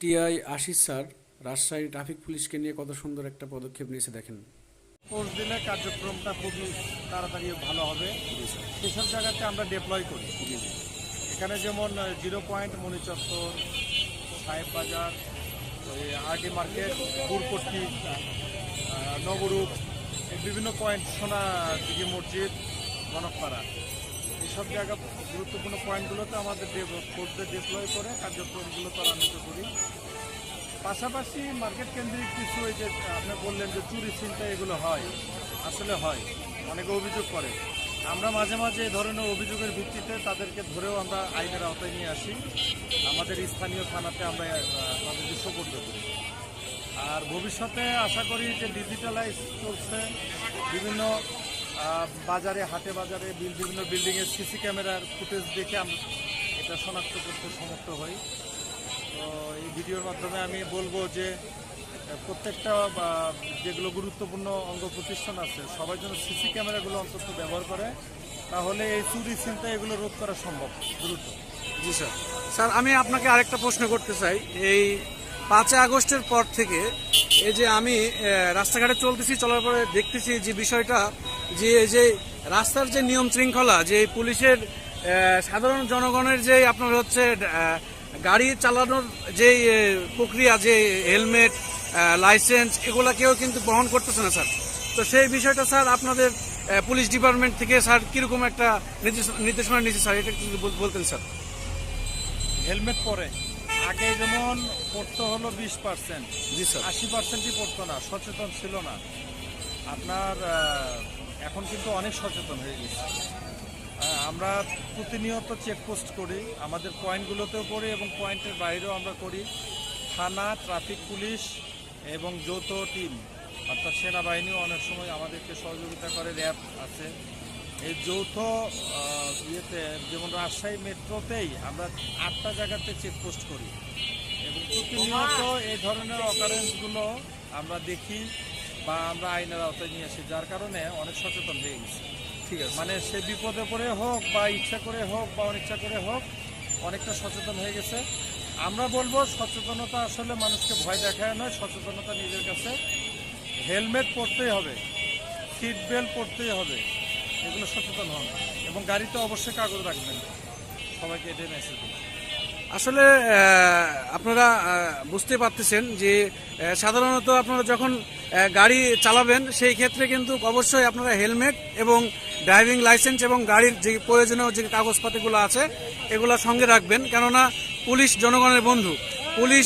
TI Ashis sir Rajshahi traffic পুলিশকে নিয়ে কত সুন্দর একটা পদক্ষেপ নিয়েছে দেখেন। কোর্স দিলে কার্যক্রমটা খুবই তাড়াতাড়ি ভালো হবে। সেসব জায়গাতে আমরা ডেপ্লয় করি। এখানে যেমন জিরো পয়েন্ট মণি চত্বর সাহেব বাজার আরডি মার্কেট পুরপট্টি আহ, নবরূপ বিভিন্ন পয়েন্ট সোনা দিঘি মসজিদ গণকপাড়া এইসব জায়গা গুরুত্বপূর্ণ পয়েন্টগুলোতে আমাদের ফোর্সদের ডিপ্লয় করে কার্যক্রমগুলো ত্বরান্বিত করি। পাশাপাশি মার্কেট কেন্দ্রিক কিছু এই যে আপনি বললেন যে চুরি চিন্তা এগুলো হয়, আসলে হয়, অনেকে অভিযোগ করে। আমরা মাঝে মাঝে এই ধরনের অভিযোগের ভিত্তিতে তাদেরকে ধরেও আমরা আইনের আওতায় নিয়ে আসি। আমাদের স্থানীয় থানাতে আমরা তাদেরকে সোপর্দ করি আর ভবিষ্যতে আশা করি যে ডিজিটালাইজ চলছে বিভিন্ন বাজারে, হাটে বাজারে বিভিন্ন বিল্ডিংয়ের সিসি ক্যামেরার ফুটেজ দেখে আমরা এটা শনাক্ত করতে সমর্থ হই। তো এই ভিডিওর মাধ্যমে আমি বলব যে, প্রত্যেকটা যেগুলো গুরুত্বপূর্ণ অঙ্গ প্রতিষ্ঠান আছে, সবাই যেন সিসি ক্যামেরাগুলো অন্তত ব্যবহার করে, তাহলে এই চুরি চিন্তা এগুলো রোধ করা সম্ভব, দ্রুত। জি, স্যার। স্যার, আমি আপনাকে আরেকটা প্রশ্ন করতে চাই। এই পাঁচই আগস্টের পর থেকে এই যে আমি রাস্তাঘাটে চলতেছি, চলার পরে দেখতেছি যে বিষয়টা যে যে রাস্তার যে নিয়ম শৃঙ্খলা, যে পুলিশের সাধারণ জনগণের যে আপনার হচ্ছে গাড়ি চালানোর যে প্রক্রিয়া, যে হেলমেট লাইসেন্স এগুলা কেউ কিন্তু বহন করতেছে না, স্যার। তো সেই বিষয়টা, স্যার, আপনাদের পুলিশ ডিপার্টমেন্ট থেকে, স্যার, কীরকম একটা নির্দেশ- নির্দেশনা নিচ্ছে স্যার? এটা বলতেন, স্যার। হেলমেট পরে। আগে যেমন পড়তো হলো বিশ পার্সেন্ট জি স্যার। আশি পার্সেন্টই পড়তো না সচেতন ছিল না। আপনার এখন কিন্তু অনেক সচেতন হয়ে গেছে। আমরা প্রতিনিয়ত চেকপোস্ট করি আমাদের পয়েন্টগুলোতেও করি এবং পয়েন্টের বাইরেও আমরা করি। থানা ট্রাফিক পুলিশ এবং যৌথ টিম অর্থাৎ সেনাবাহিনীও অনেক সময় আমাদেরকে সহযোগিতা করে র্যাব আছে। এই যৌথ ইয়েতে যেমন রাজশাহী মেট্রোতেই আমরা আটটা জায়গাতে চেকপোস্ট করি। এবং প্রতিনিয়ত এই ধরনের অকারেন্সগুলো আমরা দেখি বা আমরা আইনের আওতায় নিয়ে আসি যার কারণে অনেক সচেতন হয়ে গেছে। ঠিক আছে। মানে সে বিপদে পড়ে হোক বা ইচ্ছা করে হোক বা অনিচ্ছা করে হোক অনেকটা সচেতন হয়ে গেছে। আমরা বলব সচেতনতা আসলে মানুষকে ভয় দেখায় নয় সচেতনতা নিজের কাছে হেলমেট পরতেই হবে সিট বেল্ট পরতেই হবে। এগুলো সচেতন হন এবং গাড়িতে অবশ্যই কাগজ রাখবেন। সবাইকে এটাই মেসেজ দিন আসলে আপনারা বুঝতে পারতেছেন যে সাধারণত আপনারা যখন গাড়ি চালাবেন, সেই ক্ষেত্রে কিন্তু অবশ্যই আপনারা হেলমেট এবং ড্রাইভিং লাইসেন্স এবং গাড়ির যে প্রয়োজনীয় যে কাগজপাতিগুলো আছে, এগুলো সঙ্গে রাখবেন। কেননা, পুলিশ জনগণের বন্ধু। পুলিশ